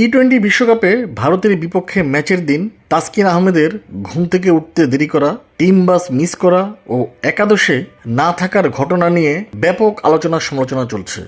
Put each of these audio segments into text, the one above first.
T twenty বিশ্বকাপে ভারতের বিপক্ষে ম্যাচের দিন তাসকিন আহমেদের ঘুম থেকে উঠতে দেরি করা, টিম বাস মিস করা ও একাদশে না থাকার ঘটনা নিয়ে ব্যাপক আলোচনা সমালোচনা চলছে।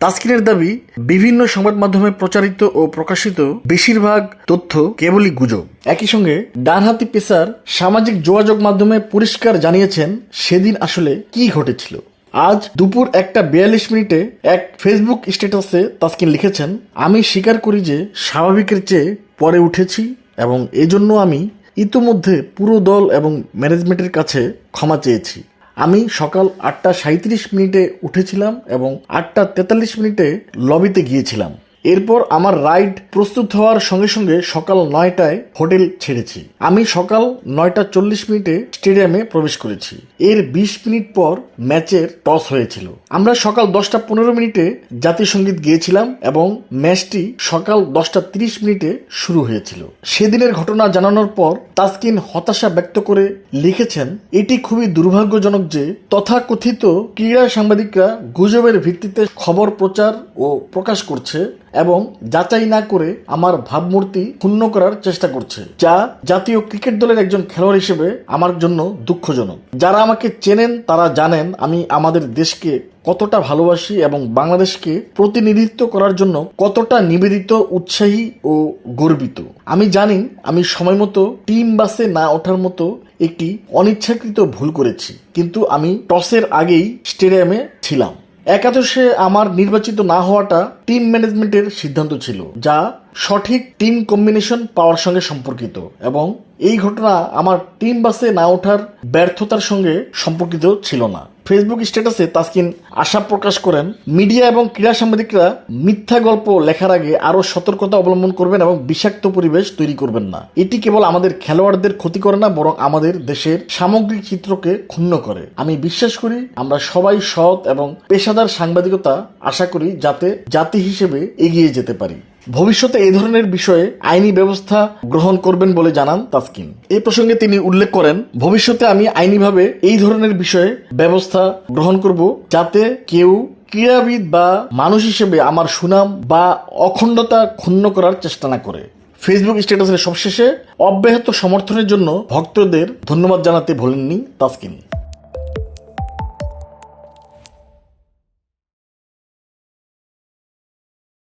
তাসকিনের দাবি, বিভিন্ন সংবাদ মাধ্যমে প্রচারিত ও প্রকাশিত বেশিরভাগ তথ্য কেবলই গুজব। একই সঙ্গে ডানহাতি পেসার সামাজিক যোগাযোগ মাধ্যমে পরিষ্কার জানিয়েছেন সেদিন আসলে কি ঘটেছিল। আজ দুপুর একটা বিয়াল্লিশ মিনিটে এক ফেসবুক স্ট্যাটাসে তাসকিন লিখেছেন, আমি স্বীকার করি যে স্বাভাবিকের চেয়ে পরে উঠেছি এবং এজন্য আমি ইতোমধ্যে পুরো দল এবং ম্যানেজমেন্টের কাছে ক্ষমা চেয়েছি। আমি সকাল আটটা সাঁত্রিশ মিনিটে উঠেছিলাম এবং আটটা তেতাল্লিশ মিনিটে লবিতে গিয়েছিলাম। এরপর আমার রাইড প্রস্তুত হওয়ার সঙ্গে সঙ্গে সকাল নয়টায় হোটেল ছেড়েছি। আমি সকাল নয়টা চল্লিশ মিনিটে স্টেডিয়ামে প্রবেশ করেছি। এর বিশ মিনিট পর ম্যাচের টস হয়েছিল। আমরা সকাল দশটা পনেরো মিনিটে জাতীয় সংগীত গিয়েছিলাম এবং ম্যাচটি সকাল দশটা তিরিশ মিনিটে শুরু হয়েছিল। সেদিনের ঘটনা জানানোর পর তাসকিন হতাশা ব্যক্ত করে লিখেছেন, এটি খুবই দুর্ভাগ্যজনক যে তথাকথিত ক্রীড়া সাংবাদিকরা গুজবের ভিত্তিতে খবর প্রচার ও প্রকাশ করছে। এবং যাচাই না করে আমার ভাবমূর্তি ক্ষুণ্ণ করার চেষ্টা করছে, যা জাতীয় ক্রিকেট দলের একজন খেলোয়াড় হিসেবে আমার জন্য দুঃখজনক। যারা আমাকে চেনেন, তারা জানেন আমি আমাদের দেশকে কতটা ভালোবাসি এবং বাংলাদেশকে প্রতিনিধিত্ব করার জন্য কতটা নিবেদিত, উৎসাহী ও গর্বিত। আমি জানি আমি সময় মতো টিম বাসে না ওঠার মতো একটি অনিচ্ছাকৃত ভুল করেছি, কিন্তু আমি টসের আগেই স্টেডিয়ামে ছিলাম। একাদশে আমার নির্বাচিত না হওয়াটা টিম ম্যানেজমেন্টের সিদ্ধান্ত ছিল, যা সঠিক টিম কম্বিনেশন পাওয়ার সঙ্গে সম্পর্কিত এবং এই ঘটনা আমার টিম বাসে না ওঠার ব্যর্থতার সঙ্গে সম্পর্কিত ছিল না। ফেসবুক স্ট্যাটাসে তাসকিন আশা প্রকাশ করেন। মিডিয়া এবং ক্রীড়া সাংবাদিকরা মিথ্যা গল্প লেখার আগে আরও সতর্কতা অবলম্বন করবেন এবং বিষাক্ত পরিবেশ তৈরি করবেন না। এটি কেবল আমাদের খেলোয়াড়দের ক্ষতি করে না, বরং আমাদের দেশের সামগ্রিক চিত্রকে ক্ষুণ্ণ করে। আমি বিশ্বাস করি আমরা সবাই সৎ এবং পেশাদার সাংবাদিকতা আশা করি যাতে জাতি হিসেবে এগিয়ে যেতে পারি। ভবিষ্যতে এই ধরনের বিষয়ে আইনি ব্যবস্থা গ্রহণ করবেন বলে জানান তাসকিন। এই প্রসঙ্গে তিনি উল্লেখ করেন, ভবিষ্যতে আমি আইনিভাবে এই ধরনের বিষয়ে ব্যবস্থা গ্রহণ করব যাতে কেউ ক্রীড়াবিদ বা মানুষ হিসেবে আমার সুনাম বা অখণ্ডতা ক্ষুণ্ণ করার চেষ্টা না করে। ফেসবুক স্ট্যাটাসের সবশেষে অব্যাহত সমর্থনের জন্য ভক্তদের ধন্যবাদ জানাতে ভোলেননি তাসকিন।